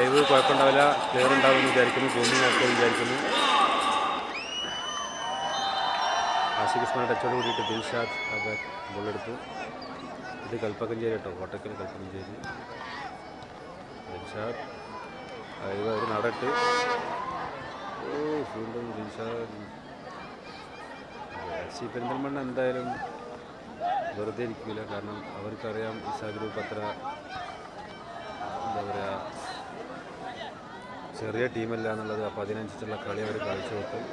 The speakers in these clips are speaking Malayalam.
ലൈവ് കുഴപ്പമുണ്ടാവില്ല. ക്ലിയർ ഉണ്ടാവുമെന്ന് വിചാരിക്കുന്നു. ഭൂമി ഒക്കെ വിചാരിക്കുന്നു. ആഷിഖ് ഉസ്മാൻ ടച്ചോട് കൂടിയിട്ട് ദിൽഷാദ് ബാക്ക് ബോളെടുത്തു ഇത് കൽപ്പക്കഞ്ചേരി കേട്ടോ. കോട്ടക്കൽ കൽപ്പക്കഞ്ചേരി ദിൽഷാദ്. അതായത് അവർ നടട്ട്. ഓ വീണ്ടും ദിൽഷാദ്. സി പെരിന്തൽമണ്ണ എന്തായാലും വെറുതെ ഇരിക്കില്ല കാരണം അവർക്കറിയാം ഇസാ ഗ്രൂപ്പ് അത്ര എന്താ പറയുക ചെറിയ ടീമല്ല എന്നുള്ളത് അപ്പോൾ അതിനനുസരിച്ചുള്ള കളി അവർ കാഴ്ചവെക്കും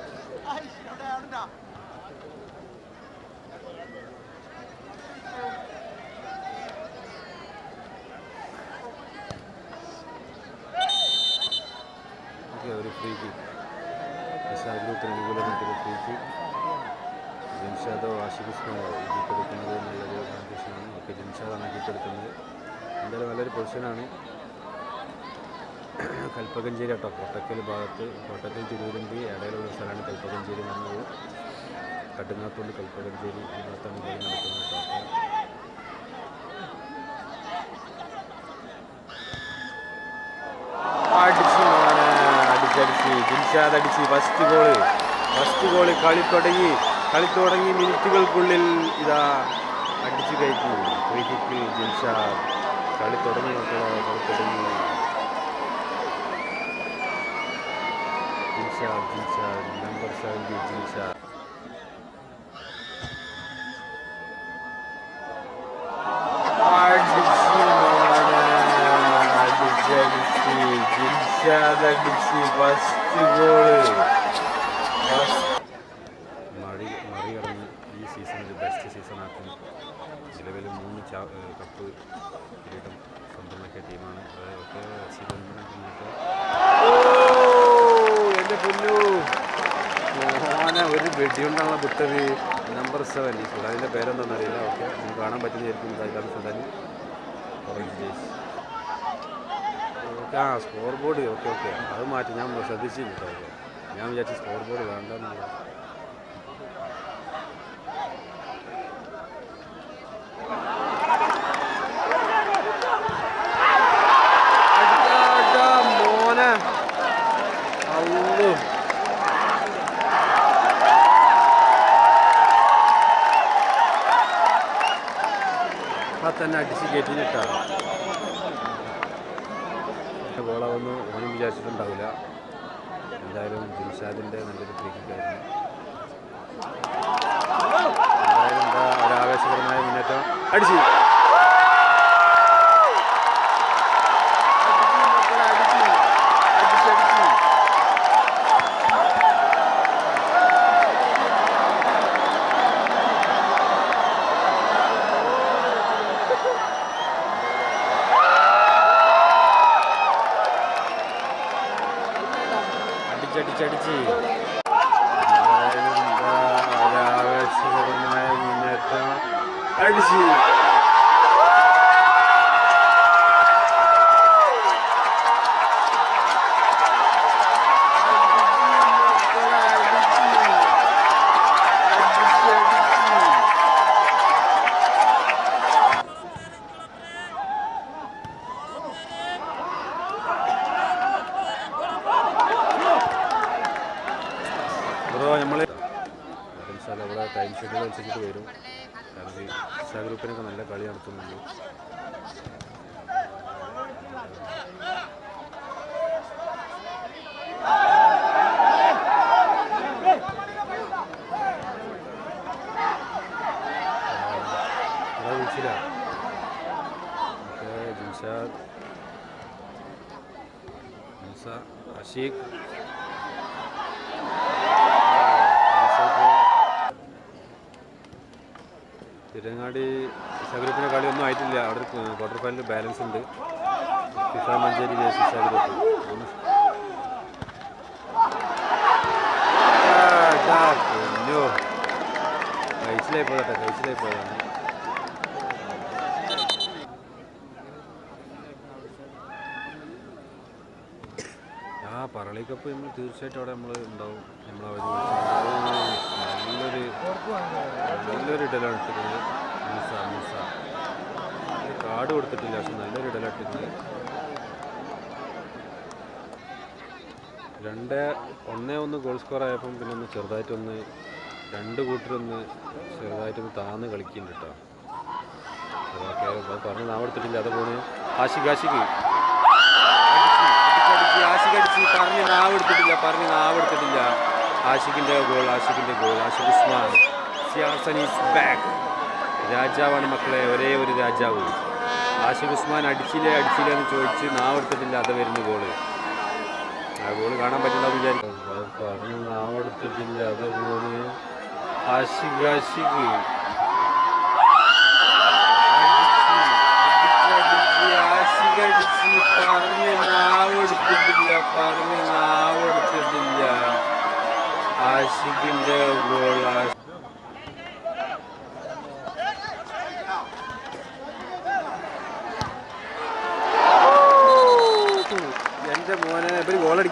ഒരു ഫ്രീ കിക്ക് ഗ്രൂപ്പിന് അനുകൂലമായിട്ടൊരു ഫ്രീ കിക്ക് ജിംഷാദോ എടുക്കുന്നത് എന്നുള്ളൊരു കൺഫ്യൂഷനാണ് ഓക്കെ ജിംഷാദാണ് എന്തായാലും നല്ലൊരു പൊസിഷനാണ് കൽപ്പകഞ്ചേരി കേട്ടോ കോട്ടക്കൽ ഭാഗത്ത് കോട്ടക്കൽ തിരുവനന്തപുരം ഇടയിലുള്ള സ്ഥലമാണ് കൽപ്പകഞ്ചേരി എന്ന് പറഞ്ഞത്. കടുങ്ങാത്തോണ്ട് കൽപ്പകഞ്ചേരി ഭാഗത്താണ് കളി നടക്കുന്നത് കേട്ടോ. ടിച്ച് ഫസ്റ്റ് ഗോൾ. ഫസ്റ്റ് ഗോൾ കളി തുടങ്ങി. കളി തുടങ്ങി മിനിറ്റുകൾക്കുള്ളിൽ ഇതാ അടിച്ചു കയറ്റി. ഫ്രീ കിക്കിൽ ജിൻഷാദ് കളി തുടങ്ങി. മക്കളെ കളി തുടങ്ങി. നമ്പർ സെവന്റി ദിൽഷാദ് അടിച്ച് ഫസ്റ്റ് ഗോൾ മറി മറികടന്ന് ഈ സീസണിൽ ബെസ്റ്റ് സീസണാക്കും നിലവിൽ മൂന്ന് കപ്പ് കിരീടം ഒരു വെടിയുണ്ടാണ് നമ്പർ സെവൻ അതിന്റെ പേരെന്താണെന്ന് അറിയില്ല ഓക്കെ. നമുക്ക് കാണാൻ പറ്റുന്നതായിരിക്കും ഇതാണ് സുഡാനി ഓറഞ്ച് ഓക്കെ. ആ സ്കോർ ബോർഡ് ഓക്കെ ഓക്കെ. അത് മാറ്റി. ഞാൻ ശ്രദ്ധിച്ചില്ല ഞാൻ വിചാരിച്ചു സ്കോർ ബോർഡ് വേണ്ടെന്നുള്ള അടാ, മോനെ അള്ളു ആ തന്നെ അടിച്ച് കയറ്റിയിട്ടാണ് ഗോളാവൊന്നും. ഓനും വിചാരിച്ചിട്ടുണ്ടാവില്ല. എന്തായാലും ദിൽഷാദിന്റെ നല്ലൊരു ക്രിക്കറ്റായിരുന്നു എന്തായാലും എന്താ ഒരു ആവേശകരമായ മുന്നേറ്റം. അടിച്ച്. അടിച്ചടിച്ചടിച്ച്. എന്തായാലും എന്താ ഒരു ആവേശകരമായ മുന്നേറ്റം അടിച്ച്. കാരണം ഈ ഇഷാ ഗ്രൂപ്പിനൊക്കെ നല്ല കളി നടത്തുന്നുണ്ട് ഇവിടെ വിളിച്ചില്ല ഓക്കെ ജിൻഷാദ് മൂസ അഷീഖ് തിരങ്ങാടി കളി ഒന്നും ആയിട്ടില്ല. അവിടെ ക്വാർട്ടർ ഫൈനൽ ബാലൻസ് ഉണ്ട്. ഫിഫ മഞ്ചേരി ജേഴ്സി സഗ്രൂപ്പ് പൊന്നോ കഴിച്ചിലായി പോയട്ടെ കഴിച്ചിലായി പോയതാണ് ആ പറളി കപ്പ് നമ്മൾ തീർച്ചയായിട്ടും അവിടെ നമ്മൾ ഉണ്ടാവും. നമ്മൾ നല്ലൊരു ഇടലാണ് ഇട്ടിരുന്നത് മൂസ മൂസ. കാട് കൊടുത്തിട്ടില്ല പക്ഷെ നല്ലൊരു ഇടലാണ് ഇട്ടിരുന്നത് രണ്ട് ഒന്നേ ഒന്ന് ഗോൾ സ്കോർ ആയപ്പം പിന്നെ ഒന്ന് ചെറുതായിട്ടൊന്ന് രണ്ട് കൂട്ടരൊന്ന് ചെറുതായിട്ടൊന്ന് താന്ന് കളിക്കുന്നുണ്ട് കേട്ടോ. പറഞ്ഞ് അത് പറഞ്ഞ് നാവെടുത്തിട്ടില്ല അത് പോണ്. ആഷിഖ് അടിച്ച് പറഞ്ഞ് നാവെടുത്തിട്ടില്ല പറഞ്ഞ് നാവെടുത്തിട്ടില്ല ആഷിഖിന്റെ goal ആശിക്കിന്റെ goal Ashiq Usman. Siyasan is back രാജാവാണ് മക്കളെ ഒരേ ഒരു രാജാവ്. ആഷിഖ് ഉസ്മാൻ അടിച്ചില്ലേ അടിച്ചില്ലേ എന്ന് ചോദിച്ച് നാവെടുത്തിട്ടില്ല അത് വരുന്ന ഗോൾ ആ ഗോൾ കാണാൻ പറ്റില്ല വിചാരിക്കും പറഞ്ഞു നാവെടുത്തിട്ടില്ല അത് ഗോൾ ആഷിഖ് ആഷിഖ്. പറഞ്ഞ് നാവെടുത്തിട്ടില്ല പറഞ്ഞ് നാവെടുത്തിട്ടില്ല. ആഷിഖിന്റെ ഗോൾ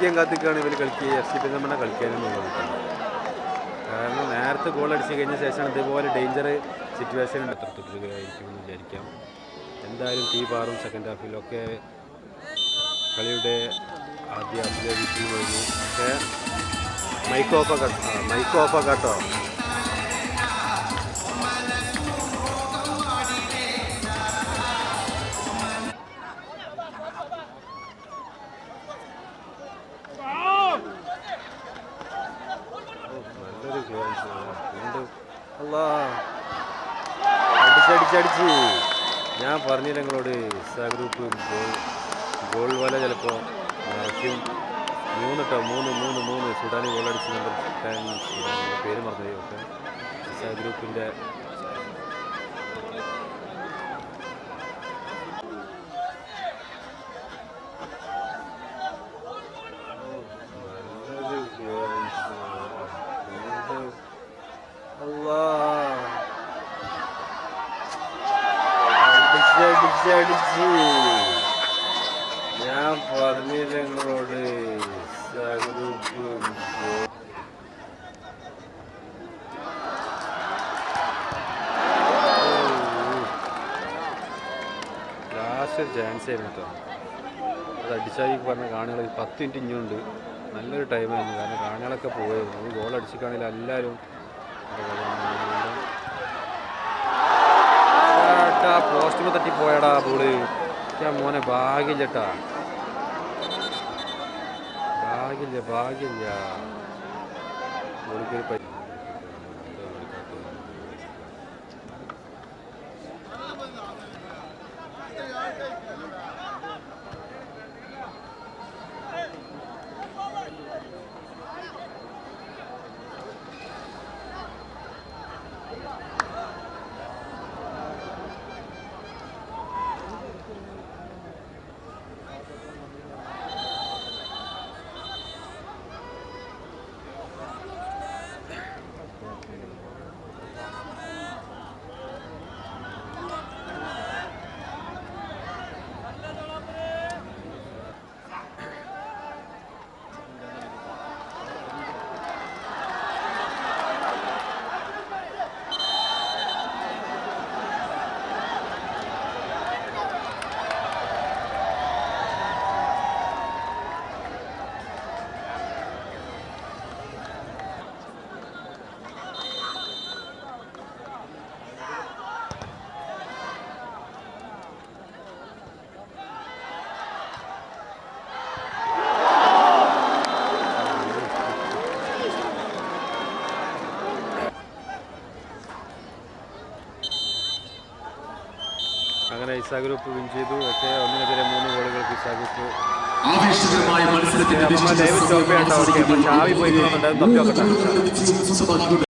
ഗോളടിക്കാൻ കാത്തിക്കാണ് ഇവർ കളിക്കുക. എഫ് സി പെരുന്തമണ്ണ കളിക്കാനെന്നുള്ളത് കാരണം നേരത്തെ ഗോൾ അടിച്ച് കഴിഞ്ഞ ശേഷം ഇതുപോലെ ഡേഞ്ചർ സിറ്റുവേഷൻ എത്തിട്ടുകയായിരിക്കുമെന്ന് വിചാരിക്കാം. എന്തായാലും തീ പാറും സെക്കൻഡ് ഹാഫിലൊക്കെ കളിയുടെ ആദ്യ ഹാഫിലെ വിജയം കഴിഞ്ഞു. പക്ഷേ മൈക്ക് ഓഫ് മൈക്ക് ഓഫ് കേട്ടോ. പറഞ്ഞില്ല നിങ്ങളോട് ഇസാ ഗ്രൂപ്പ് ഗോൾ ഗോൾ വല ചിലപ്പോൾ നിറയ്ക്കും മൂന്ന് കേട്ടോ മൂന്ന് മൂന്ന് മൂന്ന് സുഡാനി ഗോൾ അടിച്ച് നമ്പർ ടെൻ പേര് മറന്നു ഓക്കെ ഇസാ ഗ്രൂപ്പിന്റെ അടിച്ചടിച്ചടിച്ച് ഞാൻ പറഞ്ഞില്ല ലാസ്റ്റ് ചാൻസ് ആയിരുന്നു അത് അടിച്ചായി പറഞ്ഞ കാണികൾ പത്ത് മിനിറ്റ് ഇഞ്ഞുണ്ട് നല്ലൊരു ടൈമായിരുന്നു കാരണം കാണികളൊക്കെ അത് ഗോൾ അടിച്ചിട്ടാണെങ്കിൽ എല്ലാവരും പോസ്റ്റുമ തട്ടി പോയടാ ബോൾ മോനെ ചേട്ടാ ഭാഗ്യമില്ല ഭാഗ്യമില്ല ബോളിക്കൊരു പറ്റി ഗ്രൂപ്പ് വിൻ ചെയ്തു ഒക്കെ ഒന്നിനെതിരെ മൂന്ന് ഗോളുകൾ ഇസാ ഗ്രൂപ്പ് ഡേവിഡ് ചോപ്പയുണ്ടാവും ഓക്കെ പക്ഷെ ആവി പോയി തപ്പി നോക്കട്ടെ വിജയം സ്വന്തമാക്കിക്കൊണ്ട്